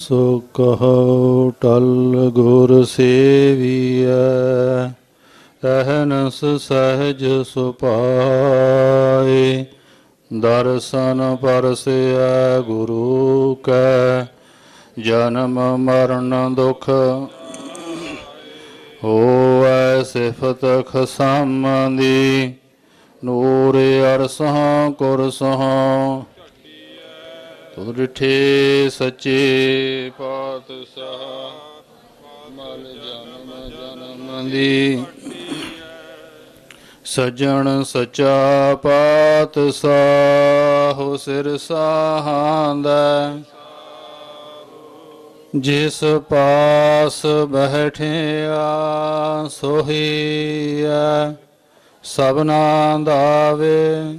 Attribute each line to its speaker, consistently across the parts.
Speaker 1: ਸੋ ਕਹੋ, ਟਲ ਗੁਰ ਸੇਵੀਐ ਅਹਨਸ ਸਹਿਜ ਸੁਪਾਏ ਦਰਸ਼ਨ ਪਰਸਿਐ ਗੁਰੂ ਕੈ, ਜਨਮ ਮਰਨ ਦੁਖ ਹੋਵੈ ਸਿਫਤ ਖਸਮਦੀ ਨੂਰ ਅਰਸਹਾਂ ਕੁਰਸਹਾਂ ਤੁਧ ਡਿਠੇ ਸੱਚੇ ਪਾਤਸ਼ਾਹ ਮਲ ਜਨਮ ਜਨਮ ਦੀ। ਸਜਣ ਸਚਾ ਪਾਤਸ਼ਾਹ ਸਿਰ ਸਾਹਾਂਦਾ ਜਿਸ ਪਾਸ ਬੈਠਿਆ ਸੋਹੀਆ ਸਭਨਾ ਦਾਵੇ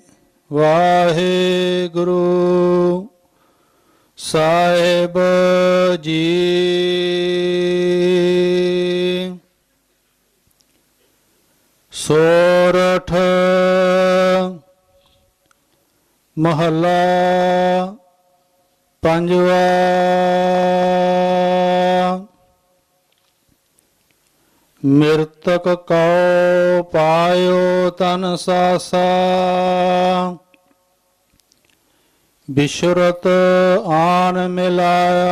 Speaker 1: ਵਾਹਿਗੁਰੂ ਸਾਹਿਬ ਜੀ। ਸੋਰਠ ਮਹੱਲਾ ਪੰਜਵਾ। ਮਿਰਤਕ ਕਉ ਪਾਇਓ ਤਨ ਸਾਸਾ। ਬਿਸ਼ਰਤ ਆਨ ਮਿਲਾਇਆ।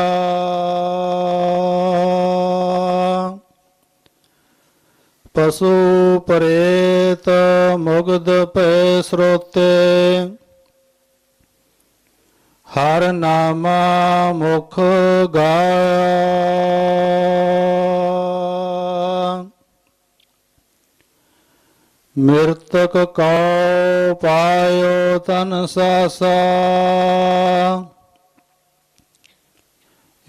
Speaker 1: ਪਸੂ ਪ੍ਰੇਤ ਮੁਗਦ ਪੈ ਸਰੋਤੇ। ਹਰ ਨਾਮ ਮੁਖ ਗਾਇਆ। ਮਿਰਤਕ ਕਉ ਪਾਇਓ ਤਨ ਸਾਸਾ।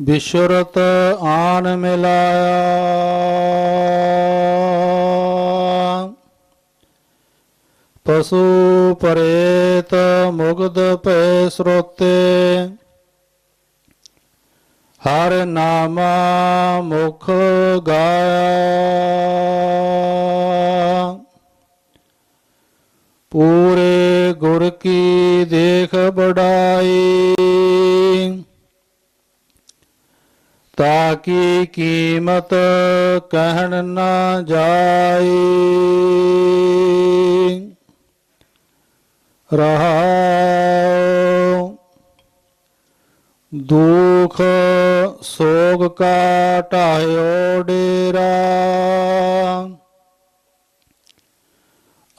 Speaker 1: ਬਿਸ਼ਰਤ ਆਨ ਮਿਲਾਇਆ। ਪਸੂ ਪਰੇਤ ਮੁਗਦ ਪੈ ਸਰੋਤੇ। ਹਰ ਨਾਮਾ ਮੁਖ ਗਾਇਆ। ਪੂਰੇ ਗੁਰ ਕੀ ਦੇਖ ਬੜਾਈ ਤਾਕੀ ਕੀਮਤ ਕਹਿਣ ਨਾ ਜਾਈ। ਰਹਾਉ ਦੁਖ ਸੋਗ ਕਾ ਢਾਇਓ ਡੇਰਾ।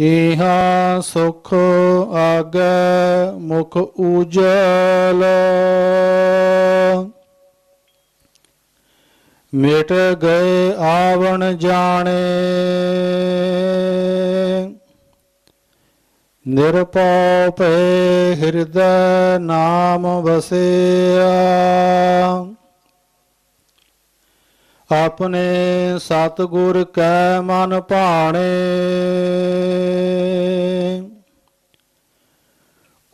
Speaker 1: ਇਹਾ ਸੁਖ ਆਗੈ ਮੁਖ ਉਜਲ ਮਿਟ ਗਏ ਆਵਣ ਜਾਣੇ। ਨਿਰਪਉ ਭੈ ਹਿਰਦੈ ਨਾਮ ਵਸਿਆ। ਆਪਣੇ ਸਤਿਗੁਰ ਕੈ ਮਨ ਭਾਣੇ।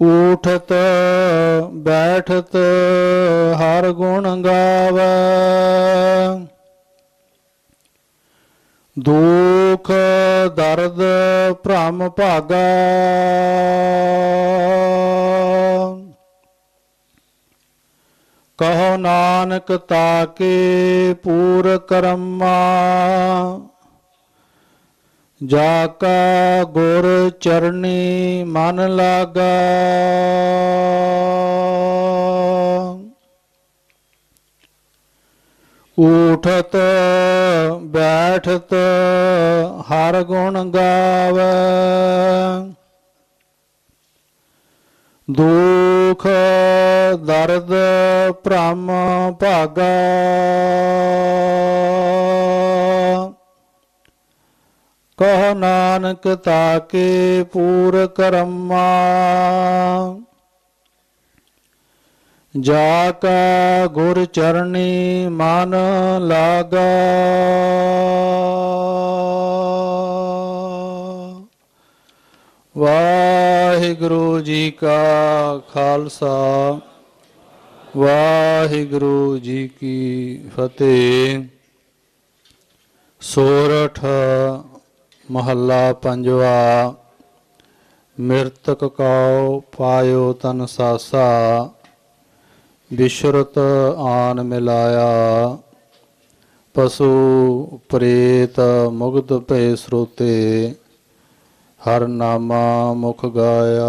Speaker 1: ਉਠਤ ਬੈਠਤ ਹਰ ਗੁਣ ਗਾਵੇ। ਦੁਖ ਦਰਦ ਭ੍ਰਮ ਭਾਗਾ। ਕਹੋ ਨਾਨਕ ਤਾਕੇ ਪੂਰ ਕਰਮਾ ਜਾ ਕਾ ਗੁਰ ਚਰਣੀ ਮਨ ਲਾਗਾ। ਉਠਤ ਬੈਠਤ ਹਰ ਗੁਣ ਗਾਵੇ। ਦੁਖ ਦਰਦ ਭ੍ਰਮ ਭਾਗਾ। ਕਹ ਨਾਨਕ ਤਾਕੇ ਪੂਰ ਕਰਮਾ ਜਾ ਕਾ ਗੁਰ ਚਰਣੀ ਮਨ ਲਾਗਾ। ਵਾਹਿਗੁਰੂ ਜੀ ਕਾ ਖਾਲਸਾ, ਵਾਹਿਗੁਰੂ ਜੀ ਕੀ ਫਤਿਹ। ਸੋਰਠ ਮਹੱਲਾ ਪੰਜਵਾ, ਮਿਰਤਕ ਕਉ ਪਾਇਓ ਤਨ ਸਾਸਾ ਵਿਸ਼ਰਤ ਆਨ ਮਿਲਾਇਆ। ਪਸ਼ੂ ਪ੍ਰੇਤ ਮੁਗਧ ਭੈ ਸਰੋਤੇ ਹਰ ਨਾਮਾ ਮੁਖ ਗਾਇਆ।